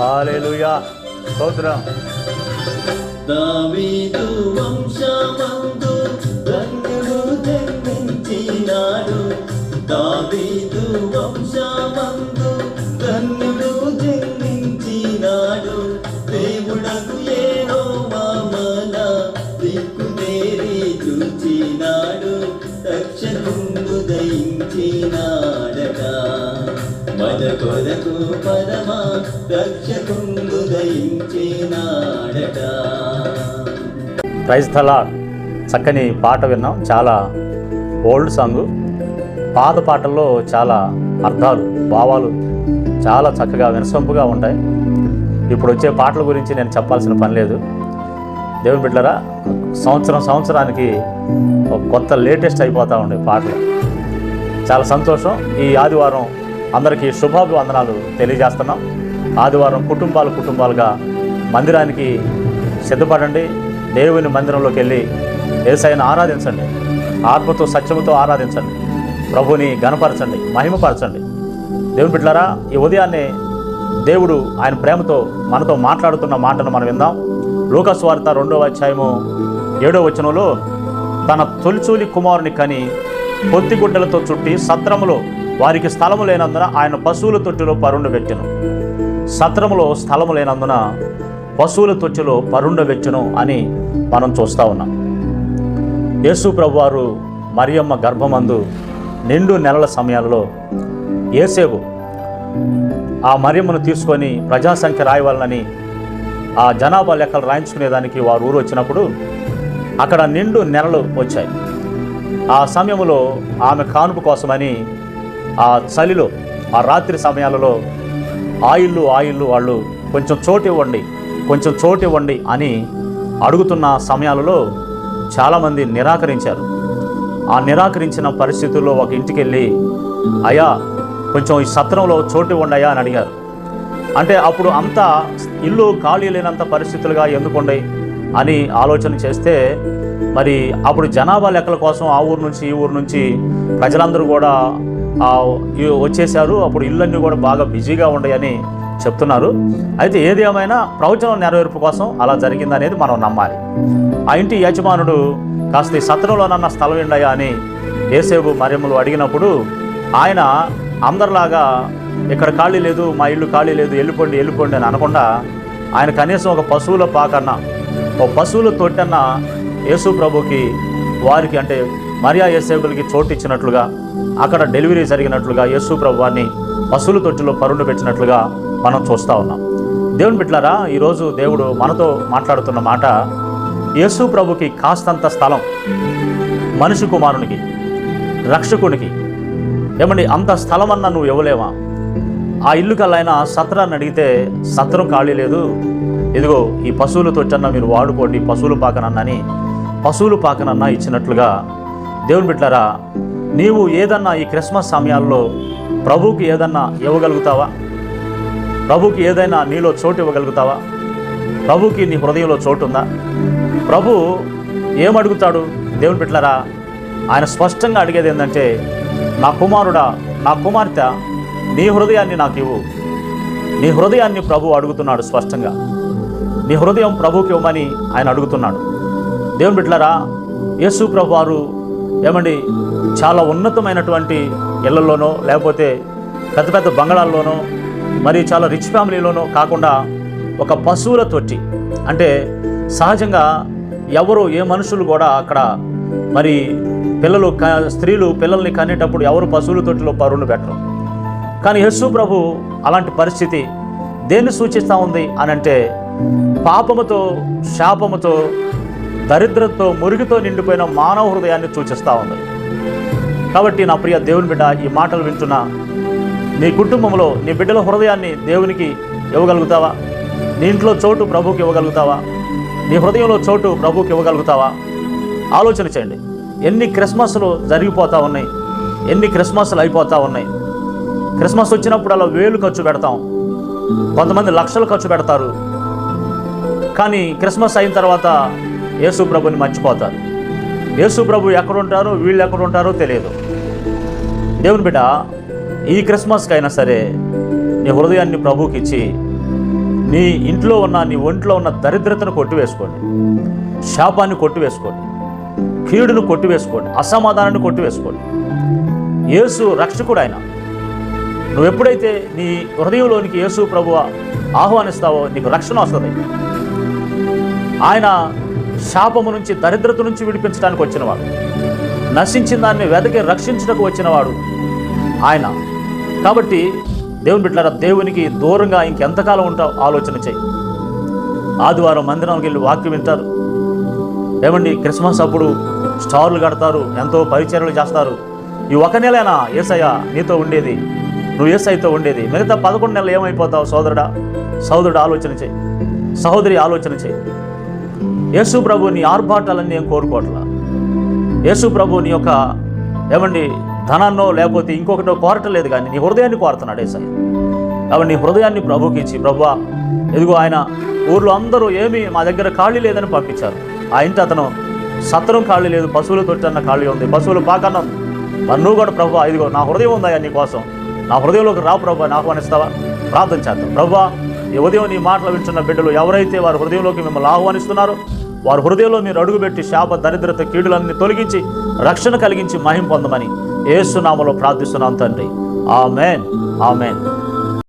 Hallelujah. స్తోత్రం. దావీదు వంశమందు ధన్యుడు జన్మించినాడు. దావీదు వంశమందు ధన్యుడు జన్మించినాడు. దేవుడకు ఏనో మామల దిక్కుదేరి చూచినాడు. రక్షకుందు దయించినాడట. మన కొరకు పరమ చక్కని పాట విన్నాం చాలా ఓల్డ్ సాంగ్ పాత పాటల్లో చాలా అర్థాలు భావాలు చాలా చక్కగా వినసొంపుగా ఉంటాయి ఇప్పుడు వచ్చే పాటల గురించి నేను చెప్పాల్సిన పని లేదు దేవుని బిడ్డరా సంవత్సరం సంవత్సరానికి కొత్త లేటెస్ట్ అయిపోతూ ఉండే పాటలు చాలా సంతోషం ఈ ఆదివారం అందరికీ శుభాభివందనాలు తెలియజేస్తున్నాం. ఆదివారం కుటుంబాలు కుటుంబాలుగా మందిరానికి సిద్ధపడండి. దేవుని మందిరంలోకి వెళ్ళి ఏసైన ఆరాధించండి. ఆత్మతో సత్యముతో ఆరాధించండి. ప్రభుని గణపరచండి మహిమపరచండి. దేవుని బిడ్డలారా ఈ ఉదయాన్నే దేవుడు ఆయన ప్రేమతో మనతో మాట్లాడుతున్న మాటను మనం విందాం. లోకస్వార్త రెండవ అధ్యాయము ఏడో వచనంలో తన తొలిచూలి కుమారుని కని పొత్తిగుడ్డలతో చుట్టి సత్రములో వారికి స్థలము లేనందున ఆయన పశువుల తొట్టిలో పరుండబెట్టెను సత్రములో స్థలము లేనందున పశువుల తొట్టిలో పరుండబెట్టును అని మనం చూస్తూ ఉన్నాం. యేసు ప్రభువారు మరియమ్మ గర్భమందు నిండు నెలల సమయాల్లో ఏసేవు ఆ మరియమ్మను తీసుకొని ప్రజాసంఖ్య రాయవాలని ఆ జనాభా లెక్కలు రాయించుకునేదానికి వారు ఊరు వచ్చినప్పుడు అక్కడ నిండు నెలలు వచ్చాయి. ఆ సమయంలో ఆమె కానుపు కోసమని ఆ చలిలో ఆ రాత్రి సమయాలలో ఆయిల్లు ఆయిల్లు వాళ్ళు కొంచెం చోటు ఇవ్వండి కొంచెం చోటు ఇవ్వండి అని అడుగుతున్న సమయాలలో చాలామంది నిరాకరించారు. ఆ నిరాకరించిన పరిస్థితుల్లో ఒక ఇంటికి వెళ్ళి అయ్యా కొంచెం ఈ సత్రంలో చోటు ఇవ్వండి అయ్యా అని అడిగారు. అంటే అప్పుడు అంతా ఇల్లు ఖాళీ లేనంత పరిస్థితులుగా ఎందుకుండే అని ఆలోచన చేస్తే మరి అప్పుడు జనాభా లెక్కల కోసం ఆ ఊరు నుంచి ఈ ఊరు నుంచి ప్రజలందరూ కూడా వచ్చేసారు అప్పుడు ఇళ్ళన్నీ కూడా బాగా బిజీగా ఉన్నాయని చెప్తున్నారు. అయితే ఏది ఏమైనా ప్రవచనం నెరవేర్పు కోసం అలా జరిగిందనేది మనం నమ్మాలి. ఆ ఇంటి యజమానుడు కాస్త ఈ సత్రంలోనన్న స్థలం ఉండయా అని ఏసేబు మరియమ్మలు అడిగినప్పుడు ఆయన అందరిలాగా ఇక్కడ ఖాళీ లేదు మా ఇల్లు ఖాళీ లేదు వెళ్ళిపోండి వెళ్ళిపోండి అని అనకుండా ఆయన కనీసం ఒక పశువుల పాకన్న ఒక పశువుల తొట్టన్న యేసు ప్రభుకి వారికి అంటే మరియా ఏసేబులకి చోటు ఇచ్చినట్లుగా అక్కడ డెలివరీ జరిగినట్లుగా యేసు ప్రభువాన్ని పశువుల తొట్టిలో పరుండు పెట్టినట్లుగా మనం చూస్తూ ఉన్నాం. దేవుని బిడ్డలారా ఈరోజు దేవుడు మనతో మాట్లాడుతున్న మాట యేసు ప్రభుకి కాస్తంత స్థలం మనిషి కుమారునికి రక్షకునికి. ఏమండి అంత స్థలం అన్న నువ్వు ఇవ్వలేవా? ఆ ఇల్లు కల్లా సత్రాన్ని అడిగితే సత్రం ఖాళీ లేదు. ఇదిగో ఈ పశువుల తొట్టన్న మీరు వాడుకోండి పశువుల పాకనన్నని పశువుల పాకనన్నా ఇచ్చినట్లుగా దేవుని బిడ్డలారా నీవు ఏదన్నా ఈ క్రిస్మస్ సమయాల్లో ప్రభుకి ఏదన్నా ఇవ్వగలుగుతావా? ప్రభుకి ఏదైనా నీలో చోటు ఇవ్వగలుగుతావా? ప్రభుకి నీ హృదయంలో చోటు ఉందా ప్రభు ఏమడుగుతాడు? దేవుని బిడ్డలారా ఆయన స్పష్టంగా అడిగేది ఏంటంటే నా కుమారుడా నా కుమార్తె నీ హృదయాన్ని నాకు ఇవ్వు. నీ హృదయాన్ని ప్రభు అడుగుతున్నాడు స్పష్టంగా. నీ హృదయం ప్రభుకి ఇవ్వమని ఆయన అడుగుతున్నాడు. దేవుని బిడ్డలారా యేసు ప్రభు వారు ఏమండి చాలా ఉన్నతమైనటువంటి ఇళ్ళలోనో లేకపోతే పెద్ద పెద్ద బంగళాల్లోనో మరి చాలా రిచ్ ఫ్యామిలీలోనో కాకుండా ఒక పశువుల తొట్టి. అంటే సహజంగా ఎవరు ఏ మనుషులు కూడా అక్కడ మరి పిల్లలు స్త్రీలు పిల్లల్ని కనేటప్పుడు ఎవరు పశువుల తొట్టిలో పరువును పెట్టరు. కానీ యశు ప్రభు అలాంటి పరిస్థితి దేన్ని సూచిస్తూ ఉంది అని అంటే పాపముతో శాపముతో దరిద్రంతో మురిగితో నిండిపోయిన మానవ హృదయాన్ని సూచిస్తూ ఉంది. కాబట్టి నా ప్రియ దేవుని బిడ్డ ఈ మాటలు వింటున్న నీ కుటుంబంలో నీ బిడ్డల హృదయాన్ని దేవునికి ఇవ్వగలుగుతావా? నీ ఇంట్లో చోటు ప్రభుకి ఇవ్వగలుగుతావా? నీ హృదయంలో చోటు ప్రభుకి ఇవ్వగలుగుతావా? ఆలోచన చేయండి. ఎన్ని క్రిస్మస్లు జరిగిపోతూ ఉన్నాయి? ఎన్ని క్రిస్మస్లు అయిపోతూ ఉన్నాయి? క్రిస్మస్ వచ్చినప్పుడు అలా వేలు ఖర్చు పెడతాం. కొంతమంది లక్షలు ఖర్చు పెడతారు. కానీ క్రిస్మస్ అయిన తర్వాత యేసు ప్రభుని మర్చిపోతారు. యేసు ప్రభు ఎక్కడుంటారో వీళ్ళు ఎక్కడ ఉంటారో తెలియదు. దేవుని బిడ్డ ఈ క్రిస్మస్కి అయినా సరే నీ హృదయాన్ని ప్రభువుకి ఇచ్చి నీ ఇంట్లో ఉన్న నీ ఒంట్లో ఉన్న దరిద్రతను కొట్టివేసుకోండి. శాపాన్ని కొట్టివేసుకోండి. కీడును కొట్టివేసుకోండి. అసమాధానాన్ని కొట్టివేసుకోండి. యేసు రక్షకుడు ఆయన నువ్వు ఎప్పుడైతే నీ హృదయంలోనికి యేసు ప్రభు ఆహ్వానిస్తావో నీకు రక్షణ వస్తుంది. ఆయన శాపము నుంచి దరిద్రత నుంచి విడిపించడానికి వచ్చినవాడు. నశించిన దాన్ని వెదకి రక్షించడానికి వచ్చినవాడు ఆయన. కాబట్టి దేవుని బిడ్డలారా దేవునికి దూరంగా ఇంకెంతకాలం ఉంటావు? ఆలోచన చేయి. ఆదివారం మందిరానికి వెళ్ళి వాక్యం వింటారు. ఏమండి క్రిస్మస్ అప్పుడు స్టార్లు కడతారు ఎంతో పరిచర్యలు చేస్తారు. ఈ ఒక నెలైనా ఏసయ్య నీతో ఉండేది నువ్వు ఏసైతో ఉండేది. మిగతా పదకొండు నెలలు ఏమైపోతావు సోదరుడా? సోదరుడు ఆలోచన చేయి. సహోదరి ఆలోచన చేయి. యేసు ప్రభు నీ ఆర్భాటాలన్నీ ఏం కోరుకోవట్లా? యేసు ప్రభు నీ యొక్క ఏమండి ధనాన్నో లేకపోతే ఇంకొకటో కోరటం లేదు కానీ నీ హృదయాన్ని కోరుతున్నాడు ఏసయ్య. కాబట్టి నీ హృదయాన్ని ప్రభుకి ఇచ్చి ప్రభు ఇదిగో ఆయన ఊర్లో అందరూ ఏమీ మా దగ్గర ఖాళీ లేదని పంపించారు. ఆ ఇంటి అతను సత్రం ఖాళీ లేదు పశువులు తొట్టన్న ఖాళీ ఉంది పశువులు పాకన్నం. మరి నువ్వు కూడా ప్రభు ఇదిగో నా హృదయం ఉందా నీ కోసం? నా హృదయంలోకి రా ప్రభు అని ఆహ్వానిస్తావా? ప్రార్థన చేద్దాం. ప్రభు ఉదయం నీ మాటలు వింటున్న బిడ్డలు ఎవరైతే వారి హృదయంలోకి మిమ్మల్ని ఆహ్వానిస్తున్నారో వారి హృదయంలో మీరు అడుగుపెట్టి శాప దరిద్రత కీడులన్నీ తొలగించి రక్షణ కలిగించి మహిం పొందమని ఏసునామలో ప్రార్థిస్తున్నాం తండ్రి. ఆమెన్. ఆమెన్.